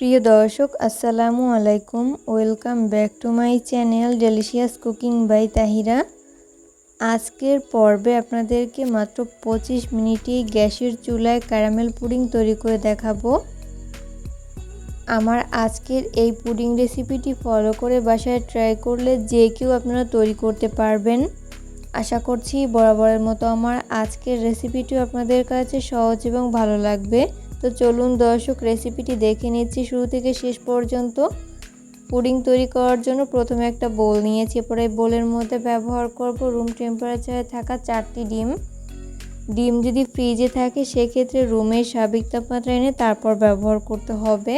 প্রিয় দর্শক, আসসালামু আলাইকুম। Welcome back to my channel delicious cooking by Tahira আজকের পর্বে আপনাদেরকে মাত্র পঁচিশ মিনিটেই গ্যাসের চুলায় ক্যারামেল পুডিং তৈরি করে দেখাবো। আমার আজকের এই পুডিং রেসিপিটি ফলো করে বাসায় ট্রাই করলে যে কেউ আপনারা তৈরি করতে পারবেন। আশা করছি বরাবরের মতো আমার আজকের রেসিপিটিও আপনাদের কাছে সহজ এবং ভালো লাগবে। তো চলুন দর্শক রেসিপিটি দেখে নিচ্ছি। শুরু থেকে শেষ পর্যন্ত পুডিং তৈরি করার জন্য প্রথমে একটা বোল নিয়েছি। পরে বোলের মধ্যে ব্যবহার করব রুম টেম্পারেচারে থাকা চারটি ডিম। ডিম যদি ফ্রিজে থাকে, সেক্ষেত্রে রুমের স্বাভাবিক তাপমাত্রা এনে তারপর ব্যবহার করতে হবে।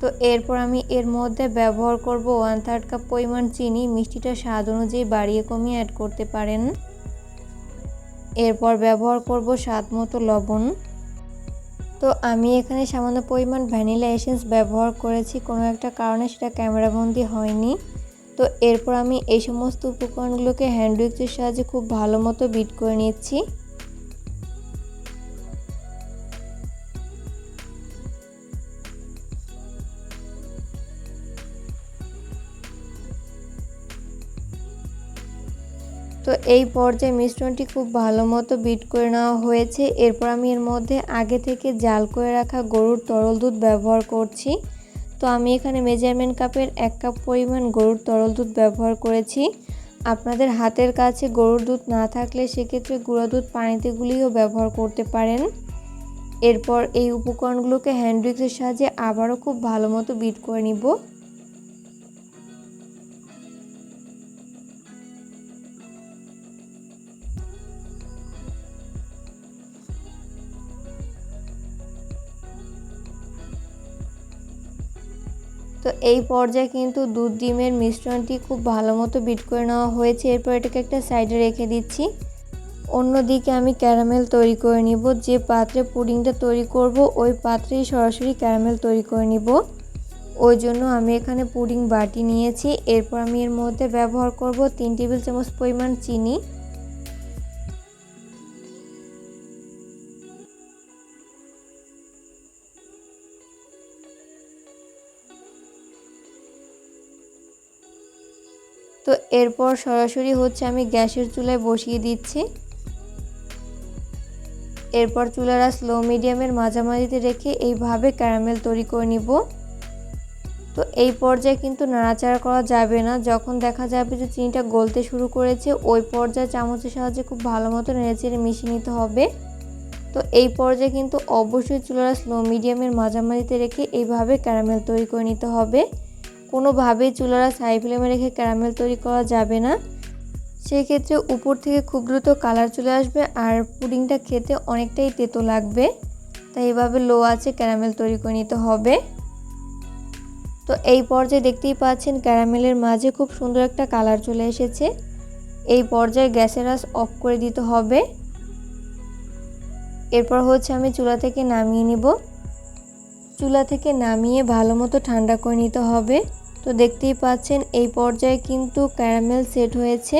তো এরপর আমি এর মধ্যে ব্যবহার করব ওয়ান থার্ড কাপ পরিমাণ চিনি। মিষ্টিটা স্বাদ অনুযায়ী বাড়িয়ে কমিয়ে অ্যাড করতে পারেন। এরপর ব্যবহার করব স্বাদ মতো লবণ। তো আমি এখানে সামান্য পরিমাণ ভ্যানিলা এসেন্স ব্যবহার করেছি। কোনো একটা কারণে সেটা ক্যামেরাবন্দি হয়নি। তো এরপর আমি এই সমস্ত উপকরণগুলোকে হ্যান্ড উইক্সের সাহায্যে খুব ভালো মতো বিট করে নিচ্ছি। তো এই পর্যায়ে মিশ্রণটি খুব ভালো মতো বিট করে নেওয়া হয়েছে। এরপর আমি এর মধ্যে আগে থেকে জাল করে রাখা গরুর তরল দুধ ব্যবহার করছি। তো আমি এখানে মেজারমেন্ট কাপের এক কাপ পরিমাণ গরুর তরল দুধ ব্যবহার করেছি। আপনাদের হাতের কাছে গরুর দুধ না থাকলে সেক্ষেত্রে গুঁড়ো দুধ পানিতে গুলিয়েও ব্যবহার করতে পারেন। এরপর এই উপকরণগুলোকে হ্যান্ড সাহায্যে আবারও খুব ভালো মতো বিট করে নিব। তো এই পর্যায়ে কিন্তু দুধ ডিমের মিশ্রণটি খুব ভালো মতো বিট করে নেওয়া হয়েছে। এরপর এটাকে একটা সাইডে রেখে দিচ্ছি। অন্যদিকে আমি ক্যারামেল তৈরি করে নিব। যে পাত্রে পুডিংটা তৈরি করব, ওই পাত্রেই সরাসরি ক্যারামেল তৈরি করে নিব। ওই জন্য আমি এখানে পুডিং বাটি নিয়েছি। এরপর আমি এর মধ্যে ব্যবহার করব তিন টেবিল চামচ পরিমাণ চিনি। তো এরপর সরাসরি হচ্ছে আমি গ্যাসের চুলায় বসিয়ে দিচ্ছি। এরপর চুলারা স্লো মিডিয়ামের মাঝামাঝিতে রেখে এইভাবে ক্যারামেল তৈরি করে নিব। তো এই পর্যায়ে কিন্তু নাড়াচাড়া করা যাবে না। যখন দেখা যাবে যে চিনিটা গলতে শুরু করেছে, ওই পর্যায়ে চামচের সাহায্যে খুব ভালো মতো নেড়েচেড়ে মিশিয়ে নিতে হবে। তো এই পর্যায়ে কিন্তু অবশ্যই চুলারা স্লো মিডিয়ামের মাঝামাঝিতে রেখে এইভাবে ক্যারামেল তৈরি করে নিতে হবে। কোনোভাবেই চুলারা হাই ফ্লেমে রেখে ক্যারামেল তৈরি করা যাবে না। সেক্ষেত্রে উপর থেকে খুব দ্রুত কালার চলে আসবে আর পুডিংটা খেতে অনেকটাই তেতো লাগবে। তাই এভাবে লো আছে ক্যারামেল তৈরি করে নিতে হবে। তো এই পর্যায়ে দেখতেই পাচ্ছেন ক্যারামেলের মাঝে খুব সুন্দর একটা কালার চলে এসেছে। এই পর্যায়ে গ্যাসের আস অফ করে দিতে হবে। এরপর হচ্ছে আমি চুলা থেকে নামিয়ে নিব। চুলা থেকে নামিয়ে ভালো মতো ঠান্ডা করে নিতে হবে। তো দেখতেই পাচ্ছেন এই পর্যায়ে কিন্তু ক্যারামেল সেট হয়েছে।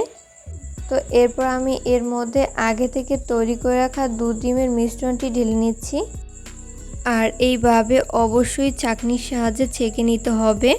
তো এরপর আমি এর মধ্যে আগে থেকে তৈরি করে রাখা দুধ ডিমের মিশ্রণটি ঢেলে নিচ্ছি। আর এইভাবে অবশ্যই চাকনির সাহায্যে ছেঁকে নিতে হবে।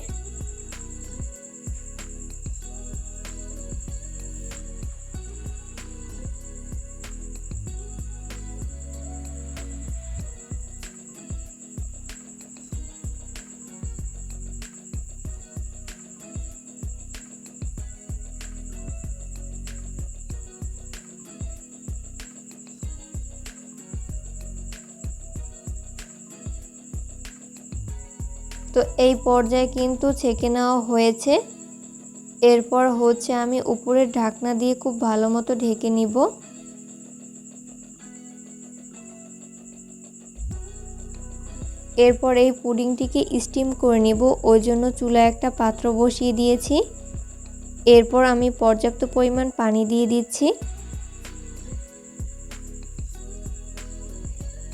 তো এই পর্যায়ে কিন্তু ছেঁকে নেওয়া হয়েছে। এরপর হচ্ছে আমি উপরের ঢাকনা দিয়ে খুব ভালো মতো ঢেকে নিব। এরপর এই পুডিংটিকে স্টিম করে নিব। ওই জন্য চুলায় একটা পাত্র বসিয়ে দিয়েছি। এরপর আমি পর্যাপ্ত পরিমাণ পানি দিয়ে দিচ্ছি।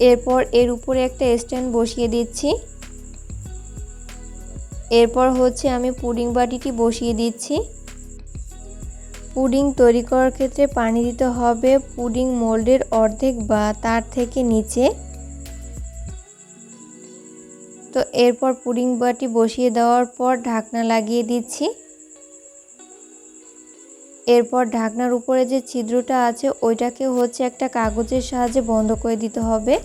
এরপর এর উপরে একটা স্ট্যান্ড বসিয়ে দিচ্ছি। এরপর হচ্ছে আমি পুডিং বাটিটি বসিয়ে দিচ্ছি। পুডিং তৈরি করার ক্ষেত্রে পানি দিতে হবে পুডিং মোল্ডের অর্ধেক বা তার থেকে নিচে। তো এরপর পুডিং বাটি বসিয়ে দেওয়ার পর ঢাকনা লাগিয়ে দিচ্ছি। এরপর ঢাকনার উপরে যে ছিদ্রটা আছে, ওইটাকে হচ্ছে একটা কাগজের সাহায্যে বন্ধ করে দিতে হবে।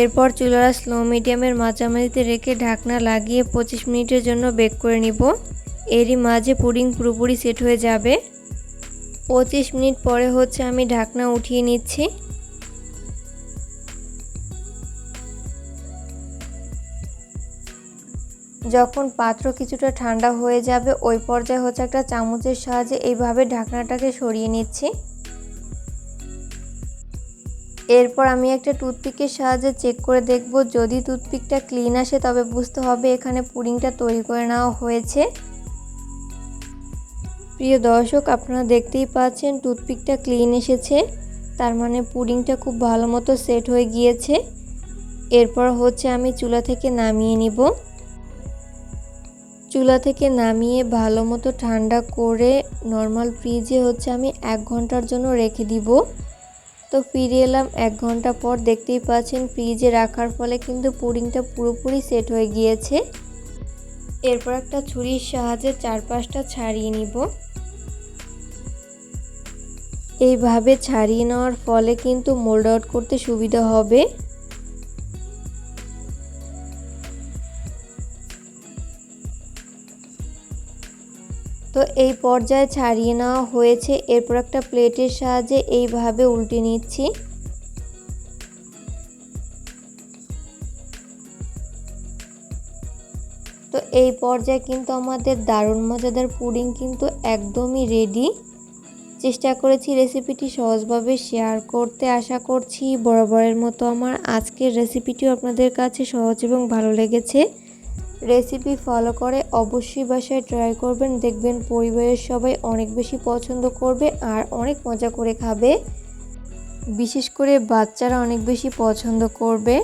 এরপর চুলারা স্লো মিডিয়ামের মাঝামাঝিতে রেখে ঢাকনা লাগিয়ে পঁচিশ মিনিটের জন্য বেক করে নিব। এরই মাঝে পুডিং পুরোপুরি সেট হয়ে যাবে। পঁচিশ মিনিট পরে হচ্ছে আমি ঢাকনা উঠিয়ে নিচ্ছি। যখন পাত্র কিছুটা ঠান্ডা হয়ে যাবে, ওই পর্যায়ে হচ্ছে একটা চামচের সাহায্যে এইভাবে ঢাকনাটাকে সরিয়ে নিচ্ছি। এরপর আমি একটা টুথপিকের সাহায্যে চেক করে দেখব, যদি টুথপিকটা ক্লিন আসে তবে বুঝতে হবে এখানে পুডিংটা তৈরি করে নেওয়া হয়েছে। প্রিয় দর্শক, আপনারা দেখতেই পাচ্ছেন টুথপিকটা ক্লিন এসেছে, তার মানে পুডিংটা খুব ভালো মতো সেট হয়ে গিয়েছে। এরপর হচ্ছে আমি চুলা থেকে নামিয়ে নিব। চুলা থেকে নামিয়ে ভালো মতো ঠান্ডা করে নর্মাল ফ্রিজে হচ্ছে আমি এক ঘণ্টার জন্য রেখে দিব। তো ফিরে এলাম এক ঘণ্টা পর দেখতেই পাচ্ছেন ফ্রিজে রাখার ফলে কিন্তু পুডিংটা পুরোপুরি সেট হয়ে গিয়েছে। এরপর একটা ছুরির সাহায্যে চারপাশটা ছাড়িয়ে নিব। এইভাবে ছাড়িয়ে নেওয়ার ফলে কিন্তু মোল্ড আউট করতে সুবিধা হবে। তো এই পর্যায়ে ছাড়িয়ে নেওয়া হয়েছে। এরপর একটা প্লেটের সাহায্যে এইভাবে উল্টে নিচ্ছি। তো এই পর্যায়ে কিন্তু আমাদের দারুণ মজাদার পুডিং কিন্তু একদমই রেডি চেষ্টা করেছি রেসিপিটি সহজভাবে শেয়ার করতে। আশা করছি বরাবরের মতো আমার আজকের রেসিপিটিও আপনাদের কাছে সহজ এবং ভালো লেগেছে। রেসিপি ফলো করে অবশ্যই বাসায় ট্রাই করবেন। দেখবেন পরিবারের সবাই অনেক বেশি পছন্দ করবে আর অনেক মজা করে খাবে। বিশেষ করে বাচ্চারা অনেক বেশি পছন্দ করবে।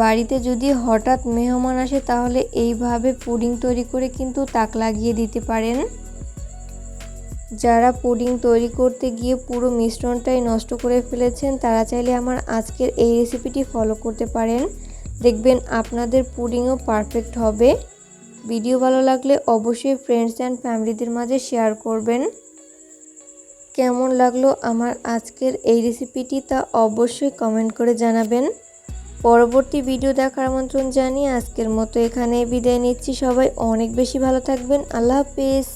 বাড়িতে যদি হঠাৎ মেহমান আসে তাহলে এইভাবে পুডিং তৈরি করে কিন্তু তাক লাগিয়ে দিতে পারেন। যারা পুডিং তৈরি করতে গিয়ে পুরো মিশ্রণটাই নষ্ট করে ফেলেছেন তারা চাইলে আমার আজকের এই রেসিপিটি ফলো করতে পারেন। দেখবেন আপনাদের পুডিংও পারফেক্ট হবে। ভিডিও ভালো লাগলে অবশ্যই ফ্রেন্ডস অ্যান্ড ফ্যামিলিদের মাঝে শেয়ার করবেন। কেমন লাগল আমার আজকের এই রেসিপিটি তা অবশ্যই কমেন্ট করে জানাবেন। পরবর্তী ভিডিও দেখার আমন্ত্রণ জানিয়ে আজকের মতো এখানে বিদায় নিচ্ছি। সবাই অনেক বেশি ভালো থাকবেন। আল্লাহ হাফিজ।